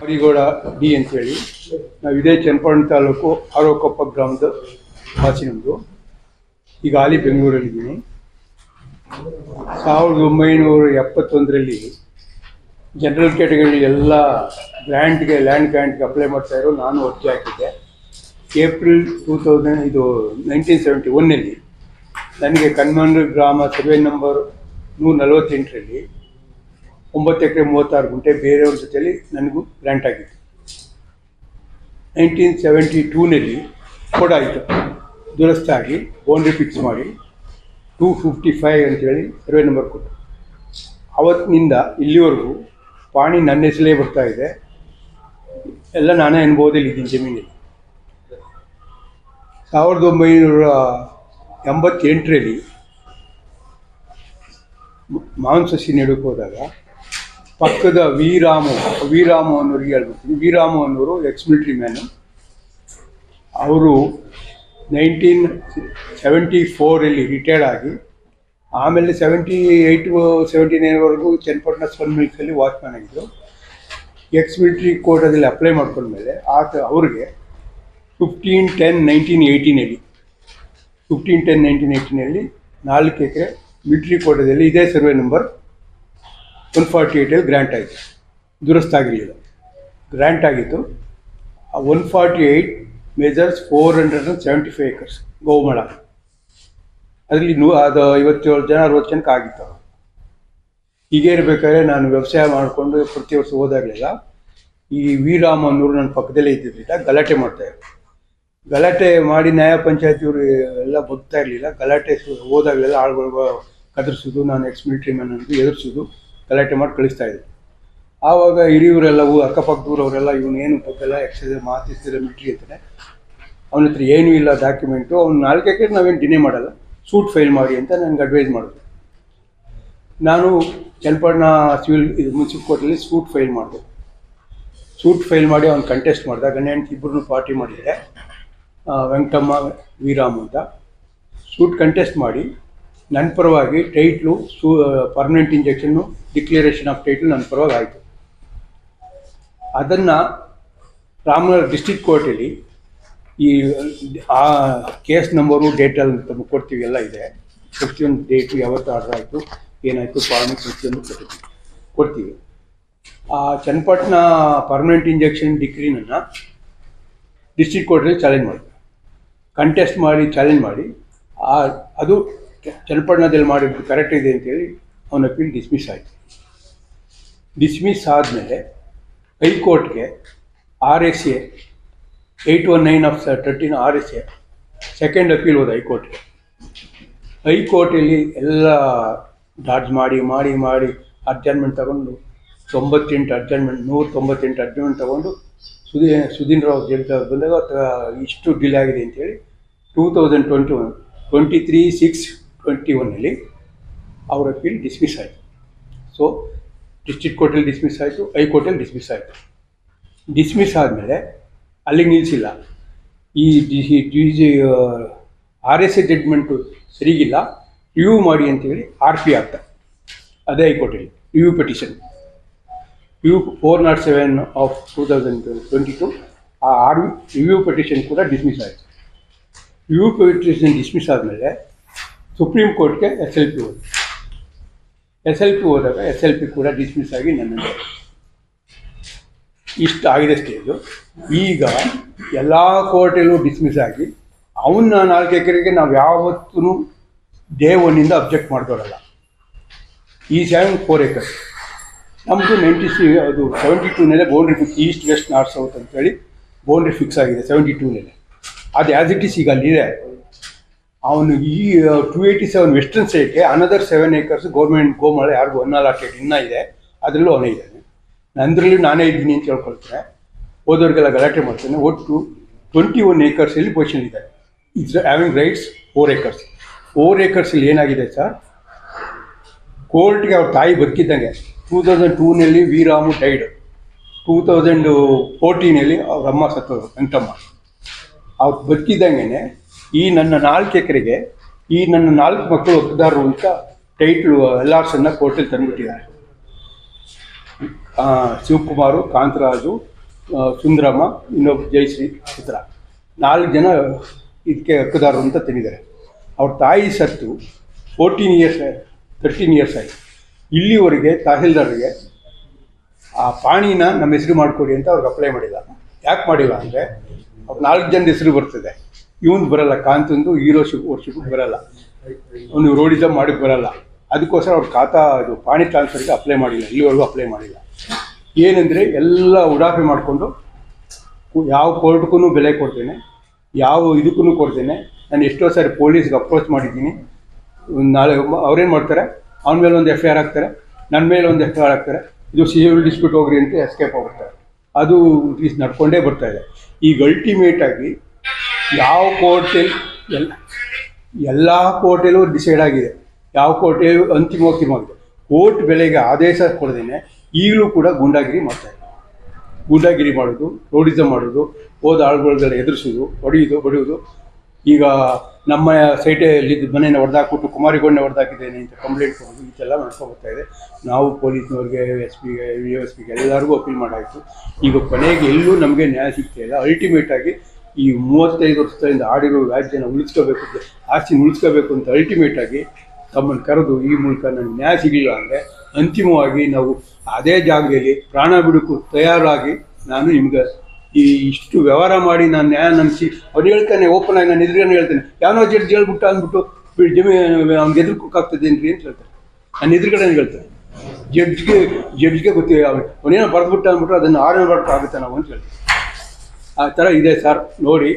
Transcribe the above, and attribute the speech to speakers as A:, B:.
A: Marigowda D ಅಂತೇಳಿ. ನಾವು ಇದೇ ಚನ್ನಪಟ್ಟಣ ತಾಲೂಕು ಆರೋಕೊಪ್ಪ ಗ್ರಾಮದ ವಾಸಿ ನಮ್ಮದು ಈಗ ಹಾಲಿ ಬೆಂಗಳೂರಲ್ಲಿದ್ದೀನಿ. ಸಾವಿರದ ಒಂಬೈನೂರ ಎಪ್ಪತ್ತೊಂದರಲ್ಲಿ ಜನರಲ್ ಕ್ಯಾಟಗರಿ ಎಲ್ಲ ಗ್ರ್ಯಾಂಟ್ಗೆ ಲ್ಯಾಂಡ್ ಗ್ರ್ಯಾಂಟ್ಗೆ ಅಪ್ಲೈ ಮಾಡ್ತಾ ಇರೋ ನಾನು ಅರ್ಜಿ ಹಾಕಿದ್ದೆ. ಏಪ್ರಿಲ್ ಟೂ ತೌಸಂಡ್, ಇದು ನೈನ್ಟೀನ್ ಸೆವೆಂಟಿ ಒನ್ನಲ್ಲಿ ನನಗೆ ಕನ್ಮಂಡ್ರ ಗ್ರಾಮ ಸರ್ವೆ ನಂಬರ್ ನೂರ ನಲವತ್ತೆಂಟರಲ್ಲಿ ಒಂಬತ್ತು ಎಕರೆ ಮೂವತ್ತಾರು ಗುಂಟೆ ಬೇರೆಯವ್ರ ಜೊತೆಯಲ್ಲಿ ನನಗೂ ಗ್ರ್ಯಾಂಟ್ ಆಗಿತ್ತು. ನೈನ್ಟೀನ್ ಸೆವೆಂಟಿ ಟೂನಲ್ಲಿ ಕೂಡ ಆಯಿತು. ದುರಸ್ತಾಗಿ ಬೌಂಡ್ರಿ ಫಿಕ್ಸ್ ಮಾಡಿ ಟೂ ಫಿಫ್ಟಿ ಫೈವ್ ಅಂತೇಳಿ ಸರ್ವೆ ನಂಬರ್ ಕೊಟ್ಟು ಅವತ್ತಿನಿಂದ ಇಲ್ಲಿವರೆಗೂ ಪಾಣಿ ನನ್ನ ಹೆಸಲೇ ಬರ್ತಾ ಇದೆ. ಎಲ್ಲ ನಾನೇ ಅನುಭವದಲ್ಲಿ ಇದ್ದೀನಿ ಜಮೀನಲ್ಲಿ ಸಾವಿರದ ಒಂಬೈನೂರ ಎಂಬತ್ತೆಂಟರಲ್ಲಿ ಮಾವಿನ ಸಸಿ ನೆಡಕ್ಕೆ ಹೋದಾಗ ಪಕ್ಕದ ವಿ ರಾಮು ವಿ ಅನ್ನೋರಿಗೆ ಹೇಳ್ಬಿಡ್ತೀನಿ. ವಿ ರಾಮು ಅನ್ನೋರು ಎಕ್ಸ್ ಮಿಲಿಟ್ರಿ ಮ್ಯಾನು ಅವರು ನೈನ್ಟೀನ್ ಸೆವೆಂಟಿ ಫೋರಲ್ಲಿ ರಿಟೈರ್ಡ್ ಆಗಿ, ಆಮೇಲೆ ಸೆವೆಂಟಿ ಏಯ್ಟ್ ಸೆವೆಂಟಿ ನೈನ್ವರೆಗೂ ಚನ್ನಪಟ್ಟಣ ಸ್ಪನ್ ಮಿಲ್ಸಲ್ಲಿ ವಾಚ್ಮ್ಯಾನ್ ಆಗಿದ್ದರು ಎಕ್ಸ್ ಮಿಲಿಟ್ರಿ ಕೋಟಾದಲ್ಲಿ ಅಪ್ಲೈ ಮಾಡ್ಕೊಂಡ್ಮೇಲೆ ಆತ, ಅವ್ರಿಗೆ ಫಿಫ್ಟೀನ್ ಟೆನ್ ನೈನ್ಟೀನ್ ಏಯ್ಟೀನಲ್ಲಿ ಫಿಫ್ಟೀನ್ ಟೆನ್ ನೈನ್ಟೀನ್ ಏಯ್ಟೀನಲ್ಲಿ ನಾಲ್ಕು ಎಕರೆ ಮಿಲಿಟ್ರಿ ಕೋಟದಲ್ಲಿ ಇದೇ ಸರ್ವೆ ನಂಬರ್ ಒನ್ ಫಾರ್ಟಿ ಏಯ್ಟಲ್ಲಿ ಗ್ರ್ಯಾಂಟ್ ಆಯಿತು. ದುರಸ್ತ ಆಗಿರಲಿಲ್ಲ ಗ್ರ್ಯಾಂಟ್ ಆಗಿತ್ತು ಆ one forty eight measures four hundred and seventy five acres ಗೋಮಳ. ಅದರಲ್ಲಿ ನೂ, ಅದು ಐವತ್ತೇಳು ಜನ, ಅರವತ್ತು ಜನಕ್ಕೆ ಆಗಿತ್ತು ಹೀಗೆ ಇರಬೇಕಾದ್ರೆ ನಾನು ವ್ಯವಸಾಯ ಮಾಡಿಕೊಂಡು ಪ್ರತಿ ವರ್ಷ ಹೋದಾಗಲಿಲ್ಲ ಈ ವೀರಾಮ್ ಅನ್ನೋರು ನನ್ನ ಪಕ್ಕದಲ್ಲೇ ಇದ್ದಿದ್ದರಿಂದ ಗಲಾಟೆ ಮಾಡ್ತಾಯಿದ್ರು ಗಲಾಟೆ ಮಾಡಿ ನ್ಯಾಯ ಪಂಚಾಯತಿಯವರು ಎಲ್ಲ ಬದುಕ್ತಾ ಇರಲಿಲ್ಲ. ಗಲಾಟೆ ಹೋದಾಗಲೆಲ್ಲ ಆಳುಗಳು ಕದರ್ಸೋದು, ನಾನು ಎಕ್ಸ್ ಮಿಲಿಟ್ರಿ ಮ್ಯಾನ್ ಅಂತ ಎದುರಿಸೋದು. ಗಲಾಟೆ ಮಾಡಿ ಕಳಿಸ್ತಾ ಇದ್ರು. ಆವಾಗ ಹಿರಿಯವರೆಲ್ಲ ಅಕ್ಕಪಕ್ಕದೂರವರೆಲ್ಲ ಇವನು ಏನು ಪಕ್ಕೆಲ್ಲ ಎಕ್ಸೈಸ್ ಮಾತಿಸ್ತಿದ್ರೆ ಮಿಲಿಟ್ರಿ ಅಂತಾನೆ ಅವನ ಹತ್ರ ಏನೂ ಇಲ್ಲ ಡಾಕ್ಯುಮೆಂಟು ಅವ್ನು ನಾಲ್ಕು ಎಕರೆ ನಾವೇನು ಡಿನೇ ಮಾಡಲ್ಲ. ಸೂಟ್ ಫೈಲ್ ಮಾಡಿ ಅಂತ ನನಗೆ ಅಡ್ವೈಸ್ ಮಾಡಿದೆ ನಾನು ಚನ್ನಪಟ್ಟಣ ಸಿವಿಲ್ ಇದು ಮುನ್ಸಿಪಲ್ ಕೋರ್ಟಲ್ಲಿ ಸೂಟ್ ಫೈಲ್ ಮಾಡಿದೆ. ಸೂಟ್ ಫೈಲ್ ಮಾಡಿ ಅವ್ನು ಕಂಟೆಸ್ಟ್ ಮಾಡಿದೆ. ಗಂಡ ಹೆಂಡತಿ ಇಬ್ಬರನ್ನು ಪಾರ್ಟಿ ಮಾಡಿದ್ದೆ ಆ, ವೆಂಕಟಮ್ಮ ವೀರಾಮ್ ಅಂತ. ಸೂಟ್ ಕಂಟೆಸ್ಟ್ ಮಾಡಿ ನನ್ನ ಪರವಾಗಿ title, Suu permanent injunction declaration of title ನನ್ನ ಪರವಾಗಿ ಆಯಿತು ಅದನ್ನು ರಾಮನಗರ ಡಿಸ್ಟಿಕ್ ಕೋರ್ಟಲ್ಲಿ ಈ, ಆ ಕೇಸ್ ನಂಬರು ಡೇಟಲ್ಲಿ ತಮಗೆ ಕೊಡ್ತೀವಿ, ಎಲ್ಲ ಇದೆ. ಪ್ರತಿಯೊಂದು ಡೇಟು ಯಾವತ್ತು ಆರ್ಡರ್ ಆಯಿತು, ಏನಾಯಿತು ಫಾರ್ಮ್ ಪ್ರತಿಯೊಂದು ಕೊಡ್ತೀವಿ ಕೊಡ್ತೀವಿ. ಆ, ಚನ್ನಪಟ್ಟಣ ಪರ್ಮನೆಂಟ್ ಇಂಜೆಕ್ಷನ್ ಡಿಗ್ರಿನನ್ನು ಡಿಸ್ಟಿಕ್ ಕೋರ್ಟಲ್ಲಿ ಚಾಲೆಂಜ್ ಮಾಡಿದೆ ಕಂಟೆಸ್ಟ್ ಮಾಡಿ ಚಾಲೆಂಜ್ ಮಾಡಿ ಅದು ಚನ್ನಪಟ್ಟಣದಲ್ಲಿ ಮಾಡಿದ್ದು ಕರೆಕ್ಟ್ ಇದೆ ಅಂತೇಳಿ ಅವನ ಅಪೀಲ್ ಡಿಸ್ಮಿಸ್ ಆಯಿತು. ಡಿಸ್ಮಿಸ್ ಆದಮೇಲೆ ಹೈಕೋರ್ಟ್ಗೆ R S A eight one nine of thirteen R S A second appeal ಹೋದ ಹೈಕೋರ್ಟ್ಗೆ. ಹೈಕೋರ್ಟಲ್ಲಿ ಎಲ್ಲ ಡಾಡ್ಜ್ ಮಾಡಿ ಮಾಡಿ ಮಾಡಿ ಅಡ್ಜರ್ಮೆಂಟ್ ತಗೊಂಡು ತೊಂಬತ್ತೆಂಟು ಅಡ್ಜರ್ಮೆಂಟ್ ನೂರ ತೊಂಬತ್ತೆಂಟು ಅಡ್ಜರ್ಮೆಂಟ್ ತಗೊಂಡು ಸುಧೀ, ಸುಧೀನ್ ರಾವ್ ಜಡ್ಜ್ ಬಂದಾಗ ಇಷ್ಟು ಡಿಲೇ ಆಗಿದೆ ಅಂತೇಳಿ two thousand twenty one twenty three six twenty ಒನ್ನಲ್ಲಿ ಅವರ ಅಪೀಲ್ ಡಿಸ್ಮಿಸ್ ಆಯಿತು. ಸೊ ಡಿಸ್ಟ್ರಿಕ್ಟ್ ಕೋರ್ಟಲ್ಲಿ ಡಿಸ್ಮಿಸ್ ಆಯಿತು ಹೈಕೋರ್ಟಲ್ಲಿ ಡಿಸ್ಮಿಸ್ ಆಯಿತು. ಡಿಸ್ಮಿಸ್ ಆದಮೇಲೆ ಅಲ್ಲಿಗೆ ನಿಲ್ಲಿಸಿಲ್ಲ ಈ D D G R S A judgement ಸರಿಗಿಲ್ಲ. Review ಮಾಡಿ ಅಂತೇಳಿ ಆರ್ ಪಿ ಆಗ್ತಾ. ಅದೇ ಹೈಕೋರ್ಟಲ್ಲಿ review petition U four naught seven of two thousand twenty two ಆ ಆರ್ ರಿವ್ಯೂ ಪೆಟಿಷನ್ ಕೂಡ ಡಿಸ್ಮಿಸ್ ಆಯಿತು. ರಿವ್ಯೂ ಪೆಟಿಷನ್ ಡಿಸ್ಮಿಸ್ ಆದಮೇಲೆ ಸುಪ್ರೀಂ ಕೋರ್ಟ್ಗೆ ಎಸ್ ಎಲ್ ಪಿ ಹೋದ್ರು. ಎಸ್ ಎಲ್ ಪಿ ಹೋದಾಗ ಎಸ್ ಎಲ್ ಪಿ ಕೂಡ ಡಿಸ್ಮಿಸ್ ಆಗಿ ನನ್ನ ಇಷ್ಟು ಆಗಿದೆ ಸ್ಟೇಜು ಈಗ ಎಲ್ಲ ಕೋರ್ಟಲ್ಲೂ ಡಿಸ್ಮಿಸ್ ಆಗಿ ಅವನ್ನ ನಾಲ್ಕು ಎಕರೆಗೆ ನಾವು ಯಾವತ್ತೂ ಡೇ ಒನ್ನಿಂದ ಅಬ್ಜೆಕ್ಟ್ ಮಾಡ್ಕೊಳಲ್ಲ. ಈ ಸೆವೆನ್ ಫೋರ್ ಏಕರ್ಸ್ ನಮ್ಮದು ನೈಂಟಿ ಸಿ ಅದು seventy ಟೂನಲ್ಲೇ boundary fix east west north south ಅಂತೇಳಿ ಬೌಂಡ್ರಿ ಫಿಕ್ಸ್ ಆಗಿದೆ ಸೆವೆಂಟಿ ಟೂನಲ್ಲೇ ಅದು ಆ್ಯಸ್ ಇಟ್ ಈಸ್ ಈಗ ಅಲ್ಲಿದೆ ಅವನು ಈ ಟೂ ಏಯ್ಟಿ ಸೆವೆನ್ ವೆಸ್ಟರ್ನ್ ಸೈಡ್ಗೆ ಅನದರ್ ಸೆವೆನ್ ಏಕರ್ಸ್ ಗೌರ್ಮೆಂಟ್ ಗೋಮಾಳ ಯಾರಿಗೂ ಒನ್ ಅಲಾಟೆಡ್ ಇನ್ನೂ ಇದೆ. ಅದರಲ್ಲೂ ಅವನೇ ಇದ್ದಾನೆ. ನಂದರಲ್ಲಿ ನಾನೇ ಇದ್ದೀನಿ ಅಂತ ಹೇಳ್ಕೊಳ್ತೇನೆ ಹೋದವ್ರಿಗೆಲ್ಲ ಗಲಾಟೆ ಮಾಡ್ತೇನೆ. ಒಟ್ಟು ಟ್ವೆಂಟಿ ಒನ್ ಏಕರ್ಸಲ್ಲಿ ಪೊಸಿಷನ್ ಇದೆ it's having rights four acres four ಏಕರ್ಸಲ್ಲಿ ಏನಾಗಿದೆ ಸರ್? ಕೋರ್ಟ್ಗೆ ಅವ್ರ ತಾಯಿ ಬದುಕಿದ್ದಂಗೆ. ಟೂ ತೌಸಂಡ್ ಟೂನಲ್ಲಿ ವೀರಾಮು ಡೈಡ್ ಟೂ ತೌಸಂಡ್ ಫೋರ್ಟೀನಲ್ಲಿ ಅವ್ರ ಅಮ್ಮ ಸತ್ತೋರು ವೆಂಕಟಮ್ಮ ಅವ್ರು ಬದುಕಿದ್ದಂಗೆ ಈ ನನ್ನ ನಾಲ್ಕು ಎಕರೆಗೆ ಈ ನನ್ನ ನಾಲ್ಕು ಮಕ್ಕಳು ಹಕ್ಕದಾರರು ಅಂತ ಟೈಟ್ಲು ಎಲ್ ಆರ್ಸನ್ನು ಕೋರ್ಟಲ್ಲಿ ತಂದುಬಿಟ್ಟಿದ್ದಾರೆ. ಶಿವಕುಮಾರು, ಕಾಂತರಾಜು ಸುಂದರಮ್ಮ, ಇನ್ನೊಬ್ಬ ಜಯಶ್ರೀ ಚಿತ್ರ ನಾಲ್ಕು ಜನ ಇದಕ್ಕೆ ಹಕ್ಕುದಾರರು ಅಂತ ತಿಳಿದ್ದಾರೆ ಅವ್ರ ತಾಯಿ ಸತ್ತು ಫೋರ್ಟೀನ್ ಇಯರ್ಸ್ ತರ್ಟೀನ್ ಇಯರ್ಸ್ ಆಯಿತು. ಇಲ್ಲಿವರೆಗೆ ತಹಸೀಲ್ದಾರ್ಗೆ ಆ ಪಾಣಿನ ನಮ್ಮ ಹೆಸರು ಮಾಡಿಕೊಡಿ ಅಂತ ಅವ್ರಿಗೆ ಅಪ್ಲೈ ಮಾಡಿಲ್ಲ ಯಾಕೆ ಮಾಡಿಲ್ಲ ಅಂದರೆ ಅವ್ರು ನಾಲ್ಕು ಜನದ ಹೆಸರು ಬರ್ತದೆ. ಇವನು ಬರಲ್ಲ, ಕಾಂತಂದು ಹೀರೋಶಿಪ್ ವರ್ಷಿಪ್ ಬರಲ್ಲ. ಅವನು ರೋಡಿದ ಮಾಡಕ್ಕೆ ಬರಲ್ಲ. ಅದಕ್ಕೋಸ್ಕರ ಅವ್ರ ಖಾತಾ ಇದು ಪಾಣಿ ಟ್ರಾನ್ಸ್ಫರ್ಗೆ ಅಪ್ಲೈ ಮಾಡಿಲ್ಲ, ಇಲ್ಲಿವರೆಗೂ ಅಪ್ಲೈ ಮಾಡಿಲ್ಲ. ಏನಂದರೆ ಎಲ್ಲ ಉಡಾಫೆ ಮಾಡಿಕೊಂಡು ಯಾವ ಕೋರ್ಟ್ಗೂ ಬೆಲೆ ಕೊಡ್ತೇನೆ, ಯಾವ ಇದಕ್ಕೂ ಕೊಡ್ತೇನೆ, ನಾನು ಎಷ್ಟೋ ಸಾರಿ ಪೊಲೀಸ್ಗೆ ಅಪ್ರೋಚ್ ಮಾಡಿದ್ದೀನಿ. ನಾಳೆ ಅವ್ರೇನು ಮಾಡ್ತಾರೆ, ಅವನ ಮೇಲೆ ಒಂದು ಎಫ್ ಐ ಆರ್ ಹಾಕ್ತಾರೆ ನನ್ನ ಮೇಲೆ ಒಂದು ಎಫ್ ಐ ಆರ್ ಹಾಕ್ತಾರೆ, ಇದು ಸಿವಿಲ್ ಡಿಸ್ಪ್ಯೂಟ್ ಹೋಗ್ರಿ ಅಂತ ಎಸ್ಕೇಪ್ ಹೋಗ್ತಾರೆ ಅದು ಇಸ್ ನಡ್ಕೊಂಡೇ ಬರ್ತಾ ಇದೆ. ಈಗ ಅಲ್ಟಿಮೇಟ್ ಆಗಿ ಯಾವ ಕೋರ್ಟಲ್ಲಿ ಎಲ್ಲ ಎಲ್ಲ ಕೋರ್ಟಲ್ಲೂ ಡಿಸೈಡ್ ಆಗಿದೆ. ಯಾವ ಕೋರ್ಟಲ್ಲೂ ಅಂತಿಮೋಕ್ತಿಮವಾಗಿದೆ ಕೋರ್ಟ್ ಬೆಲೆಗೆ ಆದೇಶ ಕೊಡದೇನೆ ಈಗಲೂ ಕೂಡ ಗೂಂಡಾಗಿರಿ ಇದೆ ಗೂಂಡಾಗಿರಿ ಮಾಡೋದು ರೋಡಿಸಮ್ ಮಾಡೋದು, ಹೋದ ಆಳುಗಳೆಲ್ಲ ಎದುರಿಸೋದು, ಹೊಡೆಯೋದು, ಬಡಿಯೋದು. ಈಗ ನಮ್ಮ ಸೈಟಲ್ಲಿ ಮನೆಯನ್ನು ಹೊಡೆದಾಕ್ಬಿಟ್ಟು ಕುಮಾರಿಗೊಂಡೆ ಹೊಡೆದಾಕಿದ್ದೇನೆ ಅಂತ ಕಂಪ್ಲೇಂಟ್ ಕೊಡೋದು ಇದೆಲ್ಲ ಬರ್ತಾ ಇದೆ. ನಾವು ಪೊಲೀಸ್ನವ್ರಿಗೆ ಎಸ್ ಪಿಗೆ ವಿ ಎಸ್ ಪಿಗೆ ಎಲ್ಲರಿಗೂ ಅಪೀಲ್ ಮಾಡಾಯಿತು. ಈಗ ಕೊನೆಗೆ ಎಲ್ಲೂ ನಮಗೆ ನ್ಯಾಯ ಸಿಗ್ತಾ ಇಲ್ಲ. ಅಲ್ಟಿಮೇಟ್ ಆಗಿ ಈ ಮೂವತ್ತೈದು ವರ್ಷದಿಂದ ಆಡಿರೋ ರಾಜ್ಯನ ಉಳಿಸ್ಕೋಬೇಕು ಆಸ್ತಿನ ಉಳಿಸ್ಕೋಬೇಕು ಅಂತ ಅಲ್ಟಿಮೇಟ್ ಆಗಿ ತಮ್ಮನ್ನು ಕರೆದು ಈ ಮೂಲಕ ನನಗೆ ನ್ಯಾಯ ಸಿಗಲಿಲ್ಲ ಅಂದರೆ ಅಂತಿಮವಾಗಿ ನಾವು ಅದೇ ಜಾಗದಲ್ಲಿ ಪ್ರಾಣ ಬಿಡುಕು ತಯಾರಾಗಿ ನಾನು ನಿಮ್ಗೆ ಈ ಇಷ್ಟು ವ್ಯವಹಾರ ಮಾಡಿ ನಾನು ನ್ಯಾಯ ನಂಬಿಸಿ ಅವ್ನು ಹೇಳ್ತಾನೆ ಓಪನ್ ಆಗಿ ನಾನು ಎದುರುಗಡೆ ಹೇಳ್ತೇನೆ. ಯಾವನೋ ಜಡ್ಜ್ ಹೇಳ್ಬಿಟ್ಟು ಅಂದ್ಬಿಟ್ಟು ಜಮೀ ಅವ್ನಿಗೆ ಎದುರ್ಕೋಕ್ಕಾಗ್ತದೇನ್ರಿ ಅಂತ ಹೇಳ್ತಾರೆ. ನಾನು ಎದುರುಗಡೆ ಹೇಳ್ತೇನೆ. ಜಡ್ಜ್ಗೆ ಜಡ್ಜ್ಗೆ ಗೊತ್ತಿಲ್ಲ. ಅವ್ನು ಅವನೇನೋ ಬರೆದ್ಬಿಟ್ಟು ಅಂದ್ಬಿಟ್ಟು ಅದನ್ನು ಆರ್ಡರ್ ಆಗುತ್ತೆ ನಾವು ಅಂತ ಹೇಳ್ತಾರೆ ಆ ಥರ ಇದೆ ಸರ್ ನೋಡಿ.